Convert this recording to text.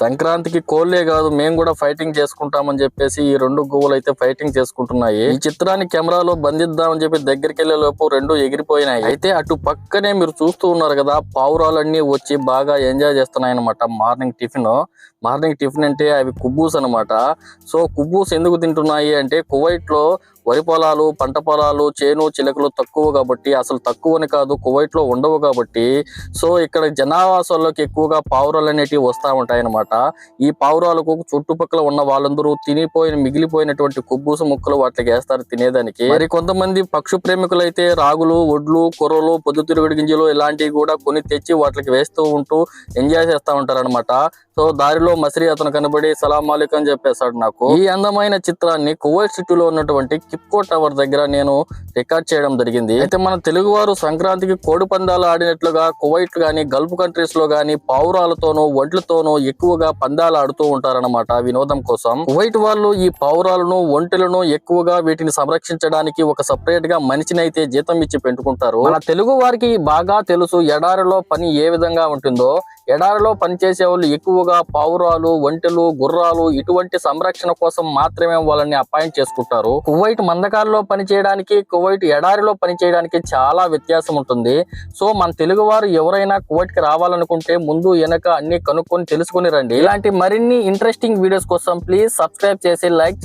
సంక్రాంతికి కోళ్ళే కాదు మేము కూడా ఫైటింగ్ చేసుకుంటామని చెప్పేసి ఈ రెండు గువ్వలు అయితే ఫైటింగ్ చేసుకుంటున్నాయి. ఈ చిత్రాన్ని కెమెరాలో బంధిద్దామని చెప్పి దగ్గరికి వెళ్ళే లోపు రెండు ఎగిరిపోయినాయి. అయితే అటు పక్కనే మీరు చూస్తూ ఉన్నారు కదా పావురాలన్నీ వచ్చి బాగా ఎంజాయ్ చేస్తున్నాయి అనమాట మార్నింగ్ టిఫిన్. మార్నింగ్ టిఫిన్ అంటే అవి కుబ్బూస్ అనమాట సో కుబ్బూస్ ఎందుకు తింటున్నాయి అంటే కువైట్లో వరి పొలాలు పంట పొలాలు చేను చిలకలు తక్కువ కాబట్టి అసలు తక్కువని కాదు కువైట్లో ఉండవు కాబట్టి సో ఇక్కడ జనావాసాల్లోకి ఎక్కువగా పావురాలు అనేటివి వస్తూ ఉంటాయి అనమాట ఈ పావురాలకు చుట్టుపక్కల ఉన్న వాళ్ళందరూ తినిపోయిన మిగిలిపోయినటువంటి కుబ్బూసు ముక్కలు వాటికి వేస్తారు తినేదానికి. మరి కొంతమంది పక్షు ప్రేమికులు అయితే రాగులు ఒడ్లు కొర్రలు పొద్దుతిరుగుడు గింజలు ఇలాంటివి కూడా కొని తెచ్చి వాటికి వేస్తూ ఉంటూ ఎంజాయ్ చేస్తూ ఉంటారు అనమాట సో దారిలో మసిరి అతను కనబడి సలాం అలీక్ అని చెప్పేశాడు నాకు. ఈ అందమైన చిత్రాన్ని కువైట్ సిటీలో ఉన్నటువంటి కిప్కో టవర్ దగ్గర నేను రికార్డ్ చేయడం జరిగింది. అయితే మన తెలుగు వారు సంక్రాంతికి కోడి పందాలు ఆడినట్లుగా కువైట్ గాని గల్ఫ్ కంట్రీస్లో గాని పావురాలతోనూ ఒంట్లతోనూ ఎక్కువగా పందాలు ఆడుతూ ఉంటారన్నమాట వినోదం కోసం. కువైట్ వాళ్ళు ఈ పావురాలను ఒంటెలను ఎక్కువగా వీటిని సంరక్షించడానికి ఒక సపరేట్గా మనిషిని అయితే జీతం ఇచ్చి పెట్టుకుంటారు. మన తెలుగు వారికి బాగా తెలుసు ఎడారిలో పని ఏ విధంగా ఉంటుందో ఎడారిలో పనిచేసే వాళ్ళు ఎక్కువగా పావురాలు ఒంటెలు గుర్రాలు ఇటువంటి సంరక్షణ కోసం మాత్రమే వాళ్ళని అపాయింట్ చేసుకుంటారు. కువైట్ మందకాల్లో పనిచేయడానికి కువైట్ ఎడారిలో పనిచేయడానికి చాలా వ్యత్యాసం ఉంటుంది. సో మన తెలుగు వారు ఎవరైనా కువైట్కి రావాలనుకుంటే ముందు వెనక అన్ని కనుక్కొని తెలుసుకుని రండి. ఇలాంటి మరిన్ని ఇంట్రెస్టింగ్ వీడియోస్ కోసం ప్లీజ్ సబ్స్క్రైబ్ చేసి లైక్